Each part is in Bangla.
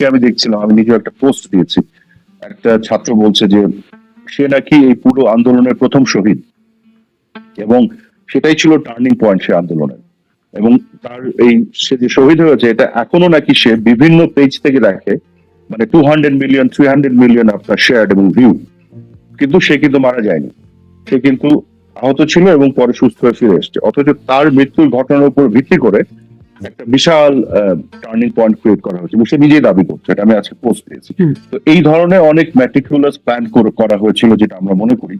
আজকে আমি দেখছিলাম, আমি নিজেও একটা পোস্ট দিয়েছি। একটা ছাত্র বলছে যে, সে নাকি এই পুরো আন্দোলনের প্রথম শহীদ। এবং সেটাই ছিল টার্নিং পয়েন্ট সে আন্দোলনের। এবং তার এই, সে যে শহীদ হয়েছে, এটা এখনও নাকি সে বিভিন্ন পেজ থেকে দেখে। মানে two hundred million three hundred million আপনার শেয়ার এবং ভিউ কিন্তু সে কিন্তু মারা যায়নি। সে কিন্তু আহত ছিল এবং পরে সুস্থ হয়ে ফিরে এসছে। অথচ তার মৃত্যুর ঘটনার উপর ভিত্তি করে একটা বিশাল টার্নিং পয়েন্ট ক্রিয়েট করা হয়েছে সে নিজেই দাবি করছে এটা আমি আজকে পোস্ট হুম। তো এই ধরনের অনেক ম্যাটিকুলাস প্ল্যান করা হয়েছিল যেটা আমরা মনে করি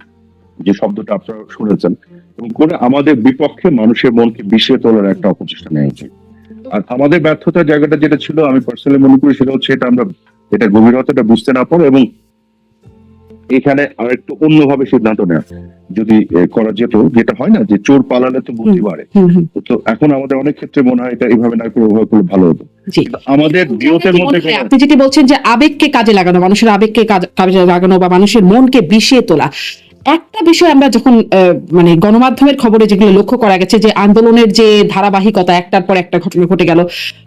যে শব্দটা আপনারা শুনেছেন। এবং করে আমাদের বিপক্ষে মানুষের মনকে বিষিয়ে তোলার একটা অপচেষ্টা নেওয়া উচিত আর আমাদের ব্যর্থতার জায়গাটা যেটা ছিল আমি পার্সোনালি মনে করি সেটা হচ্ছে এটা আমরা এটা গভীরতাটা বুঝতে না পারো এবং এখানে আর একটু অন্যভাবে সিদ্ধান্ত নেওয়া। যদি করা যেত যেটা হয় না যে চোর পালালে তো বুদ্ধি বাড়ে। তো এখন আমাদের অনেক ক্ষেত্রে মনে হয় এটা এইভাবে না করে ওভাবে করলে ভালো হতো। আমাদের মধ্যে আপনি যেটি বলছেন যে আবেগকে কাজে লাগানো মানুষের আবেগকে কাজ- কাজে লাগানো বা মানুষের মনকে বিষিয়ে তোলা একটা বিষয় আমরা যখন মানে গণমাধ্যমের খবরে যেগুলো লক্ষ্য করা গেছে যে আন্দোলনের যে ধারাবাহিকতা একটার পর একটা ঘটনা ঘটে গেল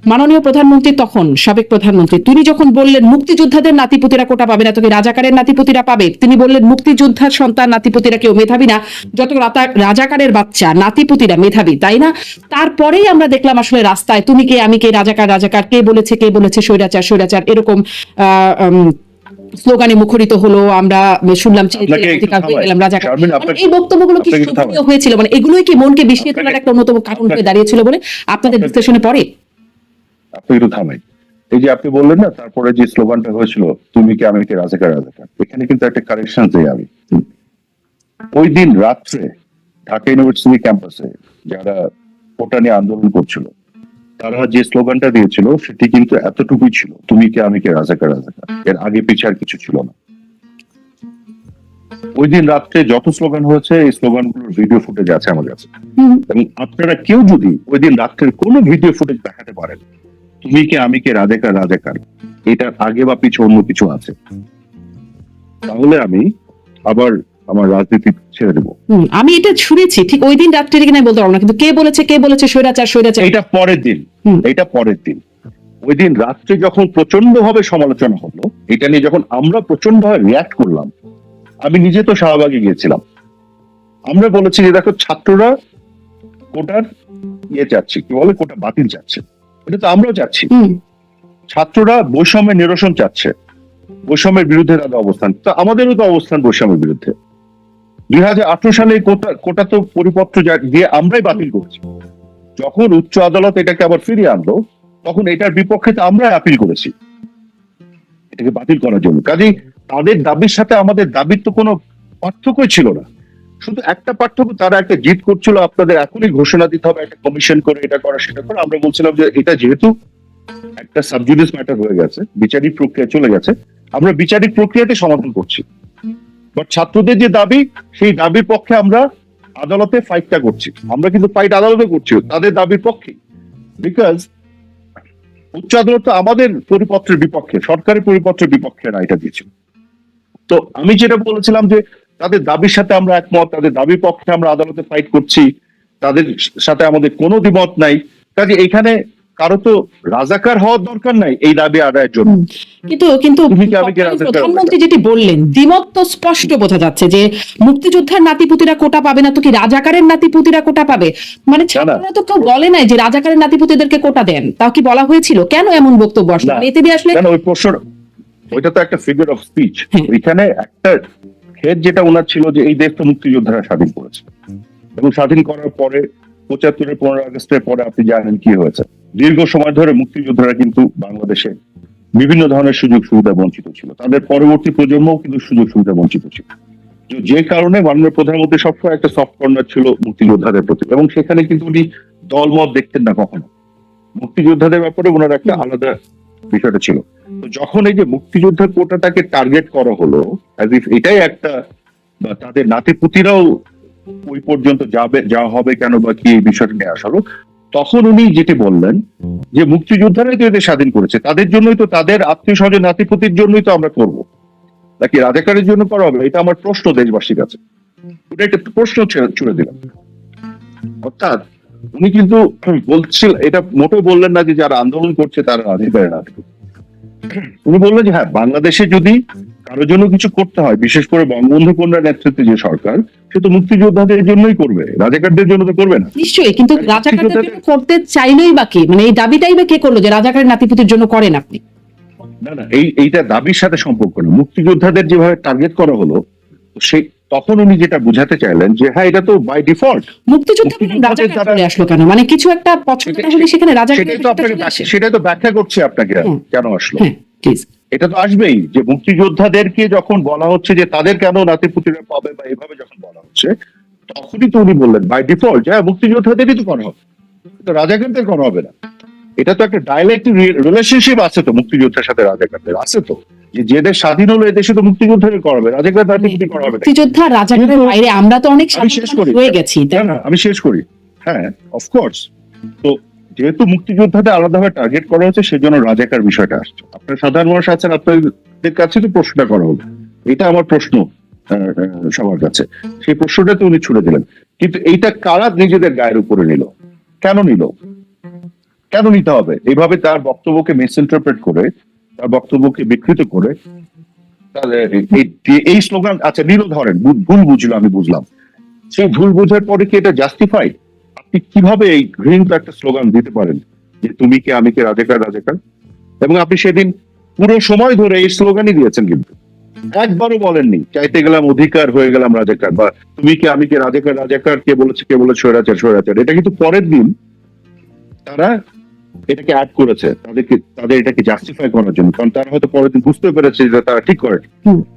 মাননীয় প্রধানমন্ত্রী তখন সাবেক প্রধানমন্ত্রী তিনি যখন বললেন মুক্তিযোদ্ধাদের নাতিপুতিরা কোটা পাবে না তো রাজাকারের নাতিপুতিরা পাবে? তিনি বললেন মুক্তিযোদ্ধার সন্তান নাতিপুতিরা কেউ মেধাবী না যত রাজাকারের বাচ্চা নাতিপুতিরা মেধাবী তাই না? তারপরেই আমরা দেখলাম আসলে রাস্তায় তুমি কে আমি কে রাজাকার রাজাকার কে বলেছে কে বলেছে স্বৈরাচার স্বৈরাচার এরকম আহ, স্লোগানে মুখরিত হলো আমরা শুনলাম। গেলাম এই বক্তব্যগুলো কি হয়েছিল? মানে এগুলোই কি মনকে বিষিয়ে তোলার একটা অন্যতম কারণ হয়ে দাঁড়িয়েছিল বলে আপনাদের বিশ্লেষণে পড়ে? আপনি একটু থামাই। এই যে আপনি বললেন না তারপরে যে স্লোগানটা হয়েছিল তুমি কি আমি কি রাজাকার রাজাকার? এখানে কিন্তু একটা কারেকশন চাই আমি। ওই দিন রাত্রে ঢাকা ইউনিভার্সিটি ক্যাম্পাসে যারা ওটা নিয়ে আন্দোলন করছিল তারা যে স্লোগানটা দিয়েছিল, সেটি কিন্তু এতটুকুই ছিল, তুমি কি, আমি কে, রাজাকার রাজাকার। এর আগে পিছে আর কিছু ছিল না। ওই দিন রাত্রে যত স্লোগান হয়েছে, এই স্লোগানগুলোর ভিডিও ফুটেজ আছে আমার কাছে। এবং আপনারা কেউ যদি ওই দিন রাত্রের কোনো ভিডিও ফুটেজ দেখাতে পারেন, তুমি কে, আমি কে, রাজাকার রাজাকার, এটার আগে বা পিছু অন্য কিছু আছে, তাহলে আমি আবার আমার রাজনীতি ছেড়ে দেবো। আমি এটা শুনেছি ঠিক ওই দিন রাত্রে কিনা বলতে পারব না কিন্তু কে বলেছে কে বলেছে স্বৈরাচার স্বৈরাচার? এটা পরের দিন। এটা পরের দিন। ওই দিন রাত্রে যখন প্রচণ্ড ভাবে সমালোচনা হলো এটা নিয়ে যখন আমরা প্রচণ্ড ভাবে রিয়াক্ট করলাম আমি নিজে তো শাহবাগে গিয়েছিলাম। আমরা বলেছি যে দেখো ছাত্ররা কোটার ইয়ে চাচ্ছে কি বলে কোটা বাতিল চাচ্ছে এটা তো আমরাও চাচ্ছি ছাত্ররা বৈষম্যের নিরসন চাচ্ছে। বৈষম্যের বিরুদ্ধে তাদের অবস্থান। তো আমাদেরও তো অবস্থান বৈষম্যের বিরুদ্ধে। দুই হাজার আঠারো সালে কোটা তো পরিপত্র দিয়ে আমরাই বাতিল করছি। যখন উচ্চ আদালত এটাকে আবার ফিরিয়ে আনলো, তখন এটার বিপক্ষে তো আমরাই আপিল করেছি। এটাকে বাতিল করার জন্য। কাজেই তাদের দাবির সাথে আমাদের দাবির তো কোনো পার্থক্যই ছিল না। শুধু একটা পার্থক্য, তারা একটা জিত করছিল, আপনাদের এখনই ঘোষণা দিতে হবে, একটা কমিশন করে এটা করা, সেটা করে। আমরা বলছিলাম যে এটা যেহেতু একটা সাবজুডিস ম্যাটার হয়ে গেছে, বিচারিক প্রক্রিয়া চলে গেছে, আমরা বিচারিক প্রক্রিয়াতে সমাধান করছি। বাট ছাত্রদের যে দাবি, সেই দাবির পক্ষে আমরা আদালতে ফাইটটা করছি। আমরা কিন্তু ফাইট আদালতে করছি, তাদের দাবির পক্ষে। বিকজ উচ্চ আদালত আমাদের পরিপত্রের বিপক্ষে, সরকারি পরিপত্রের বিপক্ষে রায়টা দিয়েছিল। তো আমি যেটা বলেছিলাম যে, তাদের দাবির সাথে আমরা একমত, তাদের দাবির পক্ষে আমরা আদালতে ফাইট করছি, তাদের সাথে আমাদের কোনো দ্বিমত নাই। কাজে এখানে কারও তো রাজাকার হওয়ার দরকার নাই এই দাবি আদায়ের জন্য। কিন্তু কিন্তু? প্রধানমন্ত্রী যেটি বললেন দ্বিমত তো স্পষ্ট বোঝা যাচ্ছে যে মুক্তিযোদ্ধার নাতিপুতিরা কোটা পাবে না তো কি রাজাকারের নাতিপুতিরা কোটা পাবে? মানে ছাত্ররা তো কেউ বলে নাই যে রাজাকারের নাতিপুতিদেরকে কোটা দেন। তাও কি বলা হয়েছিল? কেন এমন বক্তব্য আসলো? এতে আসলে কেন ওই প্রশ্ন ওইটা তো একটা ফিগার অফ স্পিচ। ওইখানে একটা হেড যেটা ওনার ছিল যে এই দেশ তো মুক্তিযোদ্ধারা স্বাধীন করেছে। এবং স্বাধীন করার পরে পঁচাত্তরের পনেরো আগস্টের পরে আপনি জানেন কি হয়েছে। দীর্ঘ সময় ধরে মুক্তিযোদ্ধারা কিন্তু বাংলাদেশে বিভিন্ন ধরনের সুযোগ সুবিধা বঞ্চিত ছিল। তাদের পরবর্তী প্রজন্মও কিন্তু সুযোগ সুবিধা বঞ্চিত ছিল। যে কারণে মাননীয় প্রধানমন্ত্রী সবসময় একটা সফট কর্নার ছিল মুক্তিযোদ্ধাদের প্রতি এবং সেখানে কিন্তু উনি দলমত দেখতেন না কখনো। মুক্তিযোদ্ধাদের ব্যাপারে ওনার একটা আলাদা বিষয়টা ছিল। যখন এই যে মুক্তিযোদ্ধা কোটাটাকে টার্গেট করা হলো এটাই একটা তাদের নাতিপুতিরাও ওই পর্যন্ত যাবে, যাওয়া হবে কেন বা কি এই বিষয়টা নিয়ে আসা হলো তখন উনি যেটি বললেন, যে মুক্তিযোদ্ধারাই তো এদের স্বাধীন করেছে, তাদের জন্যই তো, তাদের আত্মীয় স্বজন নাতিপুতির জন্যই তো আমরা করব। নাকি রাজাকারের জন্য করা হবে? এটা আমার প্রশ্ন দেশবাসীর কাছে। ওটা একটা প্রশ্ন ছুড়ে দিলাম। অর্থাৎ উনি কিন্তু বলছিল, এটা মোটেও বললেন না যে যারা আন্দোলন করছে তারা রাজাকারের নাতিপুতি উনি বললেন যে হ্যাঁ বাংলাদেশে যদি কারোর জন্য কিছু করতে হয় বিশেষ করে বঙ্গবন্ধু কন্যার নেতৃত্বে যে সরকার সে তো মুক্তিযোদ্ধাদের জন্যই করবে রাজাকারদের জন্য তো করবে না। নিশ্চয়ই কিন্তু রাজাকারদের করতে চাইলেই বা কি? মানে এই দাবিটাই বা কে করল যে রাজাকারের নাতিপুতির জন্য করেন আপনি? না না এই এইটা দাবির সাথে সম্পর্ক না। মুক্তিযোদ্ধাদের যেভাবে টার্গেট করা হলো সেই তখন উনি যেটা বুঝাতে চাইলেন যে হ্যাঁ এটা তো বাই ডিফল্ট মুক্তিযোদ্ধা আসলো কেন? মানে কিছু একটা পছন্দ হলে সেখানে সেটাই তো আপনাকে সেটাই তো ব্যাখ্যা করছে আপনাকে কেন আসলো। হ্যাঁ প্লিজ এটা তো আসবেই যে মুক্তিযোদ্ধাদেরকে যখন বলা হচ্ছে যে তাদের কেন নাতিপুতিরা পাবে বা এভাবে যখন বলা হচ্ছে তখনই তো উনি বললেন বাই ডিফল্ট হ্যাঁ মুক্তিযোদ্ধাদেরই তো করা হবে। তো রাজাকারদের করা হবে না। এটা তো একটা ডাইলেক্ট রিলেশনশিপ আছে তো মুক্তিযোদ্ধার সাথে রাজাকারদের আছে তো। যে দেশ স্বাধীন হলো এদেশে তো মুক্তিযোদ্ধাদের করা হবে রাজাকার নাতিপুতি করা হবে। মুক্তিযোদ্ধা রাজাকারের বাইরে আমরা তো অনেক শেষ করি। হয়ে গেছি আমি শেষ করি। হ্যাঁ অফকোর্স তো যেহেতু মুক্তিযোদ্ধাদের আলাদাভাবে টার্গেট করা হচ্ছে সেজন্য রাজাকার বিষয়টা আসছে। আপনার সাধারণ মানুষ আছেন, আপনাদের কাছে তো প্রশ্নটা করা হলো। এটা আমার প্রশ্ন সবার কাছে। সেই প্রশ্নটা তো উনি ছুড়ে দিলেন। কিন্তু এইটা কারা নিজেদের গায়ের উপরে নিল? কেন নিল? কেন নিতে হবে? এইভাবে তার বক্তব্যকে মিস ইন্টারপ্রেট করে, তার বক্তব্যকে বিকৃত করে এই- স্লোগান আচ্ছা নিল ধরেন, ভুল- বুঝলো, আমি বুঝলাম। সেই ভুল বুঝার পরে কি এটা জাস্টিফাই কীভাবে এই ঘৃণিত একটা স্লোগান দিতে পারেন? যে তুমি কে, আমি কে, রাজাকার রাজাকার? এবং আপনি সেদিন পুরো সময় ধরে এই স্লোগানই দিয়েছেন কিন্তু। একবারও বলেননি, চাইতে গেলাম অধিকার, হয়ে গেলাম রাজাকার। বা তুমি কে, আমি কে, রাজাকার রাজাকার, কে বলেছে কে বলেছে, স্বৈরাচার স্বৈরাচার। এটা কিন্তু পরের দিন তারা এটাকে অ্যাড করেছে তাদেরকে তাদের এটাকে জাস্টিফাই করার জন্য কারণ তারা হয়তো পরের দিন বুঝতে পেরেছে যে তারা ঠিক করে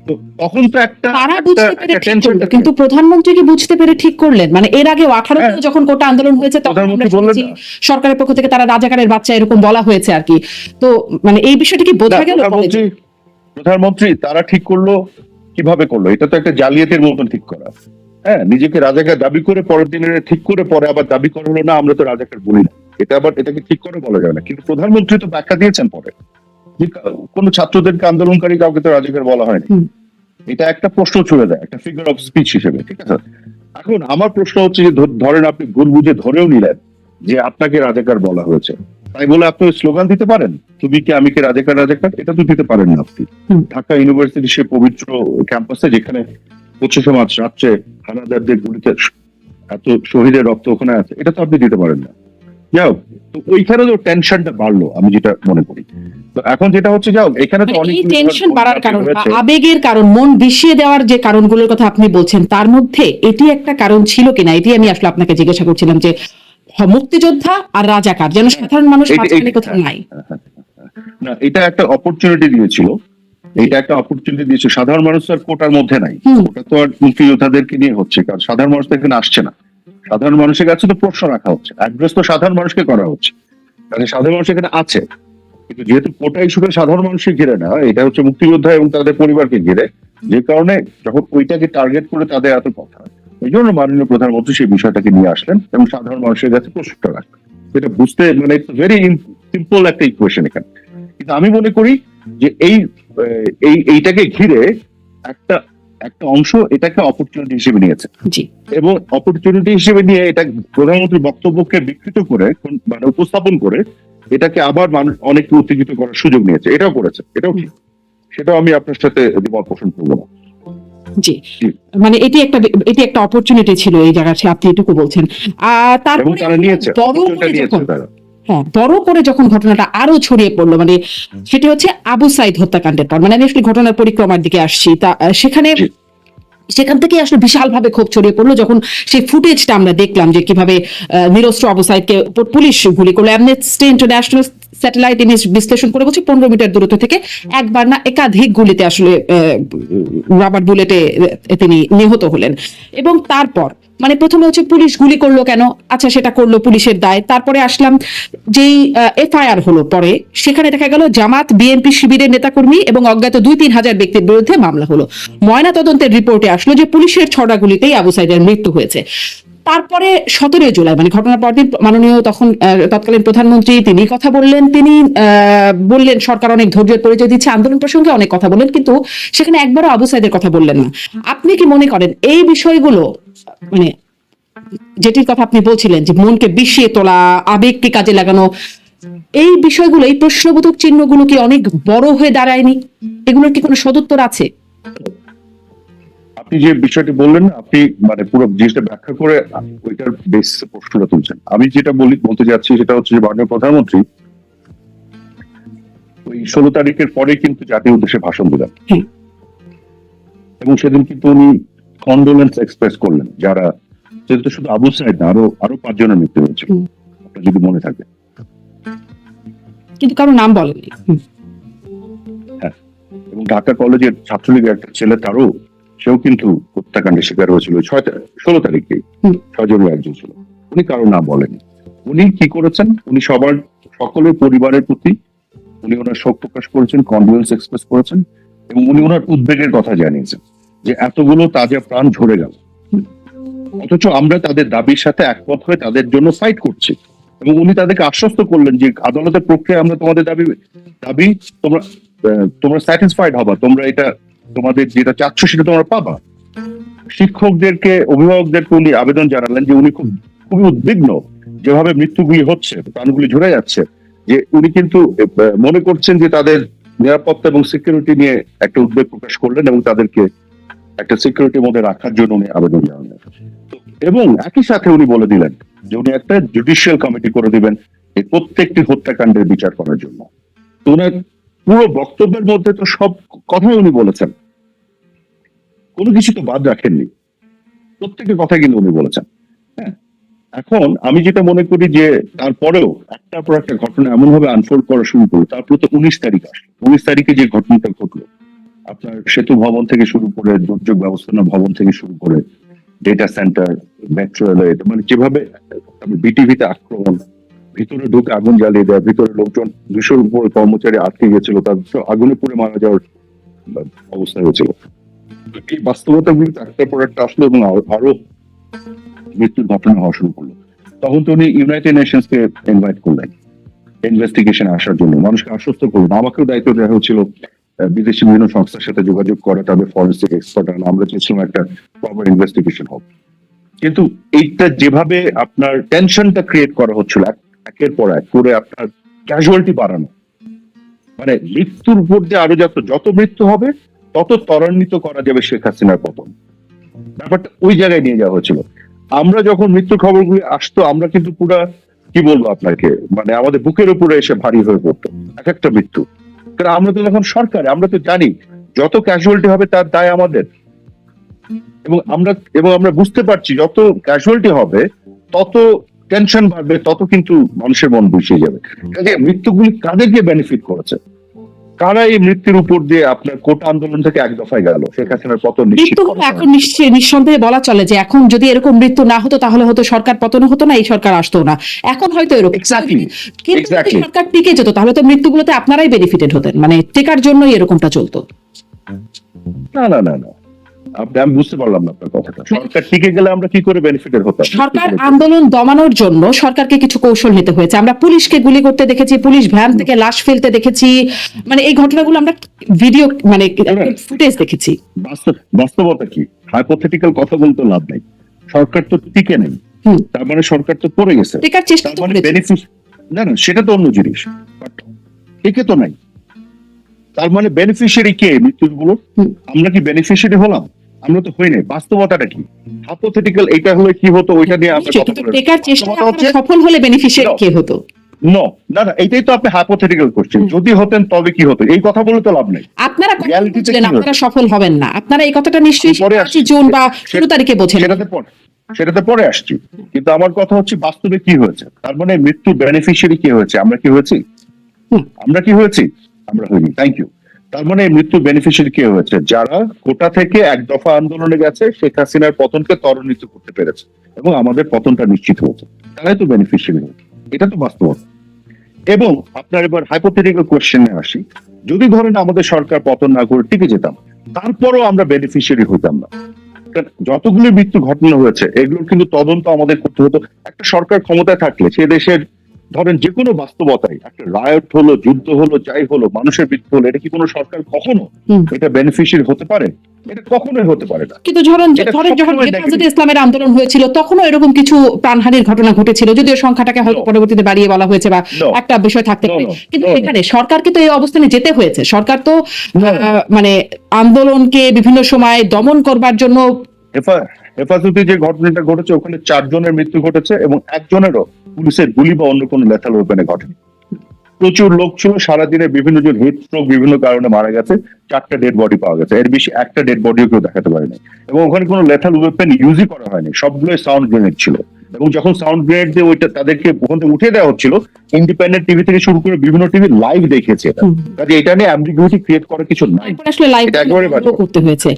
তো তখন তো একটা তারা বুঝতে পেরে ঠিক করল কিন্তু প্রধানমন্ত্রী কি বুঝতে পেরে ঠিক করলেন। মানে এর আগে আঠারো হ্যাঁ। যখন কোটা আন্দোলন হয়েছে তখন। সরকারের পক্ষ থেকে তারা রাজাকারের বাচ্চা এরকম বলা হয়েছে আর কি। তো মানে এই বিষয়টা কি বোঝা গেল প্রধানমন্ত্রী প্রধানমন্ত্রী তারা ঠিক করল কীভাবে করল? এটা তো একটা জালিয়াতের মতন ঠিক করা। হ্যাঁ নিজেকে রাজাকার দাবি করে পরের দিনে ঠিক করে পরে আবার দাবি করা হলো না আমরা তো রাজাকার বলি না। এটা আবার এটাকে ঠিক করে বলা যায় না। কিন্তু প্রধানমন্ত্রী তো ব্যাখ্যা দিয়েছেন পরে যে কোনো ছাত্রদেরকে আন্দোলনকারী কাউকে তো রাজাকার বলা হয়নি। এটা একটা প্রশ্ন ছুড়ে দেয় একটা ফিগার অফ স্পিচ হিসেবে ঠিক আছে? এখন আমার প্রশ্ন হচ্ছে যে ধরেন আপনি ভুল বুঝে ধরেও নিলেন যে আপনাকে রাজাকার বলা হয়েছে। তাই বলে আপনি স্লোগান দিতে পারেন? তুমি কি আমি কি রাজাকার রাজাকার? এটা তো দিতে পারেন না আপনি। ঢাকা ইউনিভার্সিটি সে পবিত্র ক্যাম্পাসে যেখানে পঁচিশে মার্চ রাত্রে হানাদারদের গুলিতে এত শহীদের রক্ত ওখানে আছে এটা তো আপনি দিতে পারেন না। যাও ওইখানে তো টেনশনটা বাড়লো আমি যেটা মনে করি। তো এখন যেটা হচ্ছে যাও এখানে তো মানে অনেক টেনশন বাড়ার কারণ আবেগের কারণ মন বিষিয়ে দেওয়ার যে কারণগুলোর কথা আপনি বলছেন তার মধ্যে এটি একটা কারণ ছিল কিনা? এটি আমি আসলে আপনাকে জিজ্ঞাসা করছিলাম যে মুক্তিযোদ্ধা আর রাজাকার যেন সাধারণ মানুষ মাঝখানে কোথাও নাই। না এটা একটা অপরচুনিটি দিয়েছিল। এটা একটা অপরচুনিটি দিয়েছিল সাধারণ মানুষ তো আর কোটার মধ্যে নাই। ওটা তো আর মুক্তিযোদ্ধাদেরকে নিয়ে হচ্ছে কারণ সাধারণ মানুষ তো এখানে আসছে না। সাধারণ মানুষের কাছে তো প্রশ্ন রাখা হচ্ছে অ্যাড্রেস তো সাধারণ মানুষকে করা হচ্ছে। তাহলে সাধারণ মানুষ এখানে আছে। কিন্তু যেহেতু কোটা ইস্যুটা সাধারণ মানুষকে ঘিরে না এটা হচ্ছে মুক্তিযোদ্ধা এবং তাদের পরিবারকে ঘিরে, যে কারণে যখন ওইটাকে টার্গেট করে তাদের এত কথা। এই জন্য মাননীয় প্রধানমন্ত্রী সেই বিষয়টাকে নিয়ে আসলেন এবং সাধারণ মানুষের কাছে প্রশ্নটা রাখলেন। এটা বুঝতে মানে ভেরি সিম্পল একটা ইকুয়েশন এখানে। কিন্তু আমি মনে করি যে এই এই, এইটাকে ঘিরে একটা একটা অংশ এটাকে অপরচুনিটি হিসেবে নিয়েছে। জি। এবং অপরচুনিটি হিসেবে নিয়ে এটা প্রধানমন্ত্রীর বক্তব্যকে বিকৃত করে মানে উপস্থাপন করে এটাকে আবার মানুষ অনেককে উত্তেজিত করার সুযোগ নিয়েছে। এটাও করেছে। এটাও ঠিক। সেটাও আমি আপনার সাথে দ্বিমত পোষণ করব না। জি। মানে এটি একটা এটি একটা অপরচুনিটি ছিল এই জায়গায় আপনি এটুকু বলছেন। আর তারপরে তারা নিয়েছে। বড় করে যখন হ্যাঁ বড় করে যখন ঘটনাটা আরও ছড়িয়ে পড়ল মানে সেটি হচ্ছে আবু সাইদ হত্যাকাণ্ডের পর মানে আমি আসলে ঘটনার পরিক্রমার দিকে আসছি। তা সেখানে সেখান থেকে আসলে বিশাল ভাবে ক্ষোভ ছড়িয়ে পড়ল যখন সেই ফুটেজটা আমরা দেখলাম যে কীভাবে নিরস্ত্র আবু সাইদকে পুলিশ গুলি করল। অ্যামনেস্টি ইন্টারন্যাশনাল স্যাটেলাইট ইমেজ বিশ্লেষণ করে বলছে পনেরো মিটার দূরত্ব থেকে একবার না একাধিক গুলিতে আসলে রাবার বুলেটে তিনি নিহত হলেন। এবং তারপর মানে প্রথমে হচ্ছে পুলিশ গুলি করল কেন? আচ্ছা সেটা করল পুলিশের দায়। তারপরে আসলাম, যেই এফআইআর হলো পরে, সেখানে দেখা গেল জামাত, বিএনপি শিবিরের নেতাকর্মী এবং অজ্ঞাত দুই তিন হাজার ব্যক্তির বিরুদ্ধে মামলা হলো। ময়না তদন্তের রিপোর্টে আসলো যে পুলিশের ছড়া গুলিতেই আবু সাইদের মৃত্যু হয়েছে। তারপরে সতেরোই জুলাই মানে ঘটনার পরদিন মাননীয় তখন তৎকালীন প্রধানমন্ত্রী তিনি কথা বললেন। তিনি বললেন, সরকার অনেক ধৈর্যের পরিচয় দিচ্ছে, আন্দোলন প্রসঙ্গে অনেক কথা বললেন, কিন্তু সেখানে একবারও আবু সাইদের কথা বললেন না। আপনি কি মনে করেন এই বিষয়গুলো মানে যেটির কথা আপনি বলছিলেন যে মনকে বিষিয়ে তোলা আবেগকে কাজে লাগানো এই বিষয়গুলো এই প্রশ্নবোধক চিহ্নগুলো কি অনেক বড় হয়ে দাঁড়ায়নি? এগুলোর কি কোনো সদুত্তর আছে? আপনি যে বিষয়টি বললেন আপনি মানে পুরো জিনিসটা ব্যাখ্যা করে ওইটার বেসিসে প্রশ্নটা তুলছেন। আমি যেটা বলি বলতে যাচ্ছি সেটা হচ্ছে যে মাননীয় প্রধানমন্ত্রী ওই ষোলো তারিখের পরে কিন্তু জাতীয় উদ্দেশ্যে ভাষণ দিলেন। এবং সেদিন কিন্তু উনি কন্ডোলেন্স এক্সপ্রেস করলেন। যারা যেহেতু শুধু আবু সাইদ না আরও আরও পাঁচজনের মৃত্যু হয়েছে। আপনার যদি মনে থাকে। কিন্তু কারও নাম বলেনি হুম, এবং ঢাকা কলেজের ছাত্রলীগের একটা ছেলে তারও সেও কিন্তু হত্যাকাণ্ডের শিকার হয়েছিল। ছয় ষোলো তারিখে হুম। ছয় জনের একজন ছিল। উনি কারও নাম বলেনি উনি কি করেছেন? উনি সবার সকলের পরিবারের প্রতি উনি ওনার শোক প্রকাশ করেছেন কনফিডেন্স এক্সপ্রেস করেছেন এবং উনি ওনার উদ্বেগের কথা জানিয়েছেন। যে এতগুলো তাজা প্রাণ ঝরে গেল। অথচ আমরা তাদের দাবির সাথে একমত হয়ে তাদের জন্য ফাইট করছি। এবং উনি তাদেরকে আশ্বস্ত করলেন যে আদালতের প্রক্রিয়া আমরা তোমাদের দাবি দাবি তোমরা তোমরা স্যাটিসফাইড হবা, তোমরা এটা, তোমাদের যেটা চাচ্ছ সেটা তোমরা পাবা। শিক্ষকদেরকে, অভিভাবকদেরকে উনি আবেদন জানালেন যে উনি খুব, খুবই উদ্বিগ্ন যেভাবে মৃত্যুগুলি হচ্ছে, প্রাণগুলি ঝরে যাচ্ছে, যে উনি কিন্তু মনে করছেন যে তাদের নিরাপত্তা এবং সিকিউরিটি নিয়ে একটা উদ্বেগ প্রকাশ করলেন এবং তাদেরকে একটা সিকিউরিটির মধ্যে রাখার জন্য উনি আবেদন জানালেন। এবং একই সাথে উনি বলে দিলেন যে উনি একটা জুডিশিয়াল কমিটি করে দিবেন এই প্রত্যেকটি হত্যাকাণ্ডের বিচার করার জন্য। তো উনার পুরো বক্তব্যের মধ্যে তো সব কথাই উনি বলেছেন। কোনো কিছু তো বাদ রাখেননি। প্রত্যেকটি কথা কিন্তু উনি বলেছেন। হ্যাঁ এখন আমি যেটা মনে করি যে তারপরেও একটার পর একটা ঘটনা এমন ভাবে আনফোল্ড করা শুরু করল, তারপরে তো উনিশ তারিখ আসলো। উনিশ তারিখে যে ঘটনাটা ঘটলো আপনার সেতু ভবন থেকে শুরু করে দুর্যোগ ব্যবস্থাপনা ভবন থেকে শুরু করে ডেটা সেন্টার মেট্রো রেলওয়ে মানে যেভাবে বিটিভিতে আক্রমণ, ভিতরে ঢুকে আগুন জ্বালিয়ে দেয় ভিতরে লোকজন দুশোর উপর কর্মচারী আটকে গেছিল তার আগুনে পুড়ে মারা যাওয়ার অবস্থা হয়েছিল। এই বাস্তবতা গুলিতে একটার পর একটা আসলো এবং আরো- মৃত্যুর ঘটনা হওয়া শুরু করল। তখন তো উনি ইউনাইটেড নেশনস কে ইনভাইট করলেন। ইনভেস্টিগেশন আসার জন্য। মানুষকে আশ্বস্ত করলেন। আমাকেও দায়িত্ব দেওয়া হয়েছিল। বিদেশি বিভিন্ন সংস্থার সাথে যোগাযোগ করা, তাদের ফরেন্সিক এক্সপার্ট আনা আমরা চেয়েছিলাম একটা প্রপার ইনভেস্টিগেশন হোক কিন্তু এইটা যেভাবে আপনার টেনশনটা ক্রিয়েট করা হচ্ছিল একের পর এক করে আপনার ক্যাজুয়ালিটি বাড়ানো মানে মৃত্যুর উপর দিয়ে আরও যত যত মৃত্যু হবে, তত ত্বরান্বিত করা যাবে শেখ হাসিনার পতন। ব্যাপারটা ওই জায়গায় নিয়ে যাওয়া হয়েছিল। আমরা যখন মৃত্যুর খবরগুলি আসতো, আমরা কিন্তু পুরা, কি বলব আপনাকে মানে আমাদের বুকের উপরে এসে ভারী হয়ে পড়তো, এক একটা মৃত্যু। কারণ আমরা তো যখন সরকার, আমরা তো জানি যত ক্যাজুয়ালিটি হবে তার দায় আমাদের। এবং আমরা এবং আমরা বুঝতে পারছি যত ক্যাজুয়ালিটি হবে, তত টেনশন বাড়বে, তত কিন্তু মানুষের মন বুঝিয়ে যাবে। মৃত্যুগুলি কাদেরকে বেনিফিট করেছে? কারা এই মৃত্যুর উপর দিয়ে আপনার কোটা আন্দোলন থেকে এক দফায় গেল? শেখ হাসিনার পতন মৃত্যু এখন নিশ্চয় নিঃসন্দেহে বলা চলে যে এখন যদি এরকম মৃত্যু না হতো তাহলে হয়তো সরকার পতন হতো না এই সরকার আসতো না। এখন হয়তো এরকম. কিন্তু সরকার টিকে যেত তাহলে তো মৃত্যুগুলোতে আপনারাই বেনিফিটেড হতেন। মানে টেকার জন্যই এরকমটা চলতো। না না না না। আপনি আমি বুঝতে পারলাম না আপনার কথাটা। সরকার টিকে গেলে আমরা কি করে হতাম? সরকার আন্দোলন দমানোর জন্য সরকারকে কিছু কৌশল নিতে হয়েছে। আমরা পুলিশকে গুলি করতে দেখেছি পুলিশ ভ্যান থেকে লাশ ফেলতে দেখেছি। মানে এই ঘটনাগুলো আমরা ভিডিও মানে ফুটেজ দেখেছি। বাস্তবতা কি? হাইপোথেটিক্যাল কথা বলতে লাভ নেই। সরকার তো টিকে নেই। তার মানে সরকার তো পড়ে গেছে। টেকার চেষ্টা তো মানে বেনিফিট না না সেটা তো অন্য জিনিস। বাট টিকে তো নাই। তার মানে বেনিফিশিয়ারি কে মৃত্যুরগুলো? আমরা কি বেনিফিশিয়ারি হলাম? আমরা তো হই নাই। বাস্তবতাটা কি? হাইপোথেটিক্যাল এটা হলে কি হতো? ওইটা নিয়ে আমরা কথা কিন্তু বলে টেকার চেষ্টা সফল হলে বেনিফিশিয়ারি কে হতো? নো না না এটাই তো আপনি হাইপোথেটিক্যাল যদি হতেন তবে কি হতো? এই কথা বলে তো লাভ নেই। আপনারা আপনারা সফল হবেন না। আপনারা এই কথাটা নিশ্চয়ই। জুন বা ষোলো তারিখে বোঝেন। সেটাতে পরে সেটাতে পরে আসছি। কিন্তু আমার কথা হচ্ছে বাস্তবে কি হয়েছে? তার মানে মৃত্যু বেনিফিশিয়ারি কি হয়েছে? আমরা কি হয়েছি। আমরা কি হয়েছি? আমরা হইনি। থ্যাংক ইউ তার মানে মৃত্যু বেনিফিশিয়ারি কে হয়েছে? যারা কোটা থেকে এক দফা আন্দোলনে গেছে, শেখ হাসিনার পতনকে ত্বরান্বিত করতে পেরেছে এবং আমাদের পতনটা নিশ্চিত হয়েছে। তারাই তো বেনিফিশিয়ারি হয়েছে। এটা তো বাস্তবতা। এবং আপনার এবার হাইপোথেটিক্যাল কোয়েশ্চেনে আসি। যদি ধরেন আমাদের সরকার পতন না করে টিকে যেতাম, তারপরও আমরা বেনিফিশিয়ারি হইতাম না। যতগুলো মৃত্যু ঘটনা হয়েছে, এগুলোর কিন্তু তদন্ত আমাদের করতে হতো। একটা সরকার ক্ষমতায় থাকলে সে দেশের ধরেন যে কোনো বাস্তবতায় একটা রায়ট হলো যুদ্ধ হলো যাই হলো মানুষের মৃত্যু হলো এটা কি কোনো সরকার কখনো এটা বেনিফিশিয়ারি হতে পারে? এটা কখনোই হতে পারে না। কিন্তু ধরেন ধরেন যখন ইসলামের আন্দোলন হয়েছিল তখনও এরকম কিছু প্রাণহানির ঘটনা ঘটেছিল যদিও সংখ্যাটাকে হয়তো পরবর্তীতে বাড়িয়ে বলা হয়েছে বা একটা বিষয় থাকতে পারে। কিন্তু. সেখানে সরকারকে তো এই অবস্থানে যেতে হয়েছে। সরকার তো মানে আন্দোলনকে বিভিন্ন সময় দমন করবার জন্য হেফা- হেফাজতে যে ঘটনাটা ঘটেছে ওখানে চারজনের মৃত্যু ঘটেছে এবং একজনেরও পুলিশের গুলি বা অন্য কোনো লেথাল ওয়েপেনে ঘটেনি। প্রচুর লোক ছিল সারাদিনে বিভিন্ন জন হিট স্ট্রোক বিভিন্ন কারণে মারা গেছে। চারটা ডেড বডি পাওয়া গেছে। এর বেশি একটা ডেড বডিও কেউ দেখাতে পারেনি। এবং ওখানে কোনো লেথাল ওয়েপেন ইউজই করা হয়নি। সবগুলোই সাউন্ড গ্রেনেড ছিল। এবং যখন সাউন্ড গ্রেনেড দিয়ে ওইটা তাদেরকে ওখান থেকে উঠে দেওয়া হচ্ছিল ইন্ডিপেন্ডেন্ট টিভি থেকে শুরু করে বিভিন্ন টিভি লাইভ দেখিয়েছে এটা কাজে এটা নিয়ে অ্যাম্বিগুইটি ক্রিয়েট করার কিছু নাই। আসলে লাইভ এটা একেবারে করতে হয়েছে।